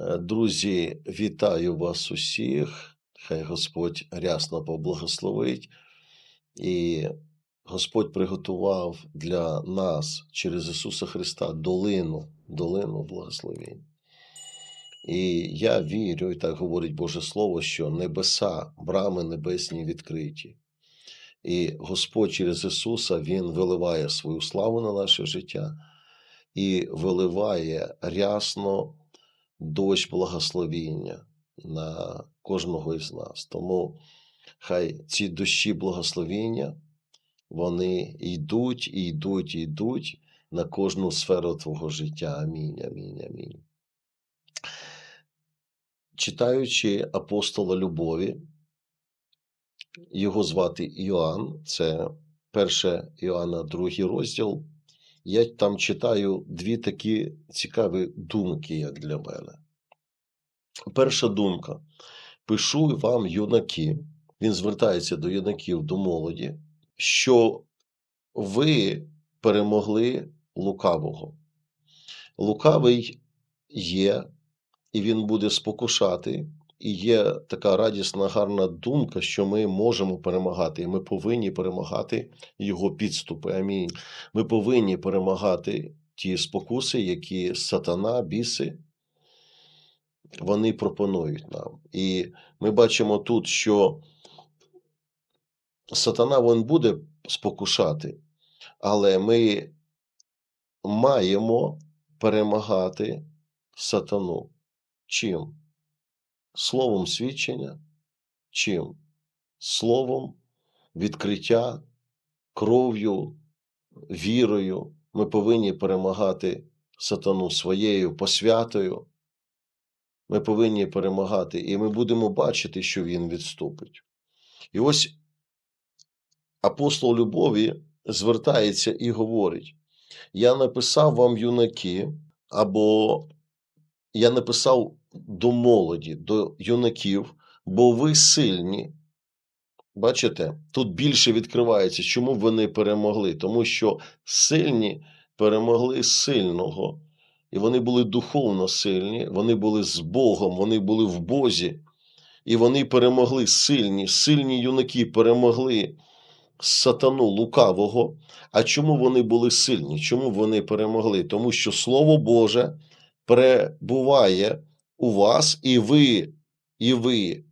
Е, Друзі, вітаю вас усіх. Хай Господь рясно поблагословить. І Господь приготував для нас через Ісуса Христа долину, долину благословень. І я вірю, і так говорить Боже Слово, що небеса, брами небесні відкриті. І Господь через Ісуса Він виливає свою славу на наше життя і виливає рясно дощ благословіння на кожного із нас. Тому хай ці дощі благословіння, вони йдуть, і йдуть, і йдуть на кожну сферу твого життя. Амінь, амінь, амінь. Читаючи апостола Любові, його звати Іоанн, це 1 Іоанна, другий розділ. Я там читаю дві такі цікаві думки, як для мене. Перша думка. Пишу вам, юнаки, він звертається до юнаків, до молоді, що ви перемогли лукавого. Лукавий є, і він буде спокушати. І є така радісна, гарна думка, що ми можемо перемагати, і ми повинні перемагати його підступи. Амінь. Ми повинні перемагати ті спокуси, які сатана, біси, вони пропонують нам. І ми бачимо тут, що сатана він буде спокушати, але ми маємо перемагати сатану. Чим? Словом свідчення, чим? Словом відкриття, кров'ю, вірою. Ми повинні перемагати сатану своєю посвятою. Ми повинні перемагати, і ми будемо бачити, що він відступить. І ось апостол Любові звертається і говорить: Я написав вам юнаки, або я написав до молоді, до юнаків, бо ви сильні. Бачите, тут більше відкривається, чому вони перемогли? Тому що сильні перемогли сильного, і вони були духовно сильні, вони були з Богом, вони були в Бозі, і вони перемогли сильні, сильні юнаки перемогли сатану лукавого. А чому вони були сильні? Чому вони перемогли? Тому що Слово Боже перебуває у вас, і ви, і ви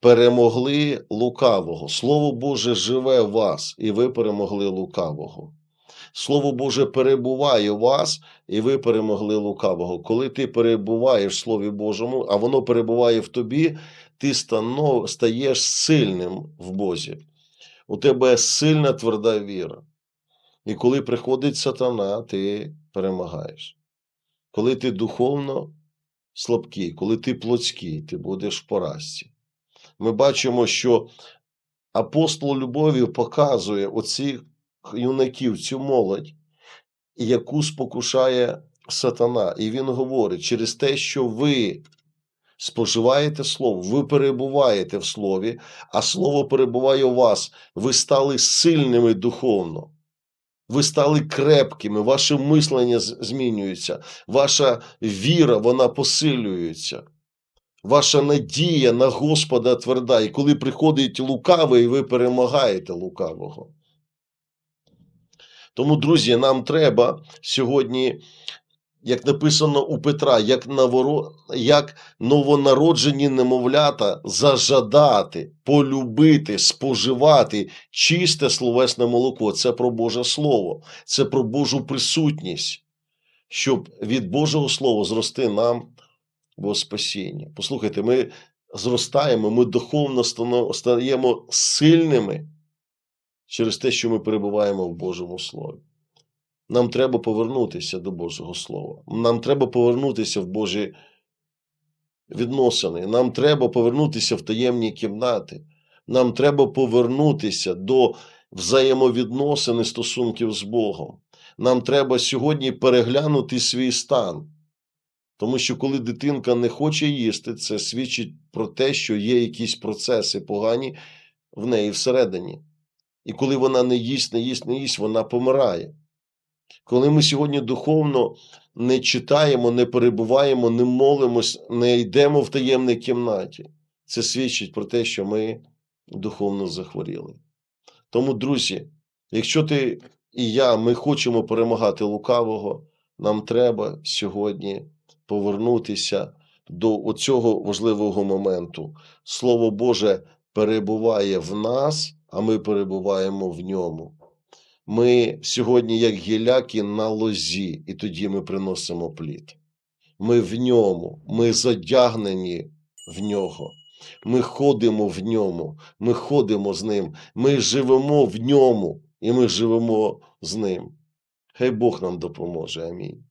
перемогли лукавого. Слово Боже живе в вас, і ви перемогли лукавого. Слово Боже перебуває у вас, і ви перемогли лукавого. Коли ти перебуваєш в Слові Божому, а воно перебуває в тобі, ти стаєш сильним в Бозі. У тебе сильна тверда віра. І коли приходить сатана, ти перемагаєш. Коли ти духовно слабкий, коли ти плотський, ти будеш в поразці. Ми бачимо, що апостол любові показує оцих юнаків, цю молодь, яку спокушає сатана. І він говорить: через те, що ви споживаєте слово, ви перебуваєте в слові, а слово перебуває у вас, ви стали сильними духовно. Ви стали крепкими, ваше мислення змінюється, ваша віра вона посилюється. Ваша надія на Господа тверда. І коли приходить лукавий, ви перемагаєте лукавого. Тому, друзі, нам треба сьогодні, як написано у Петра, як, наворо... як новонароджені немовлята зажадати, полюбити, споживати чисте словесне молоко. Це про Боже Слово, це про Божу присутність, щоб від Божого Слова зрости нам во спасіння. Послухайте, ми зростаємо, ми духовно стаємо сильними через те, що ми перебуваємо в Божому Слові. Нам треба повернутися до Божого Слова. Нам треба повернутися в Божі відносини. Нам треба повернутися в таємні кімнати. Нам треба повернутися до взаємовідносини стосунків з Богом. Нам треба сьогодні переглянути свій стан. Тому що коли дитинка не хоче їсти, це свідчить про те, що є якісь процеси погані в неї всередині. І коли вона не їсть, не їсть, не їсть, вона помирає. Коли ми сьогодні духовно не читаємо, не перебуваємо, не молимось, не йдемо в таємній кімнаті, це свідчить про те, що ми духовно захворіли. Тому, друзі, якщо ти і я, ми хочемо перемагати лукавого, нам треба сьогодні повернутися до оцього важливого моменту. Слово Боже перебуває в нас, а ми перебуваємо в ньому. Ми сьогодні, як гіляки, на лозі, і тоді ми приносимо плід. Ми в ньому, ми задягнені в нього. Ми ходимо в ньому, ми ходимо з ним, ми живемо в ньому, і ми живемо з ним. Хай Бог нам допоможе. Амінь.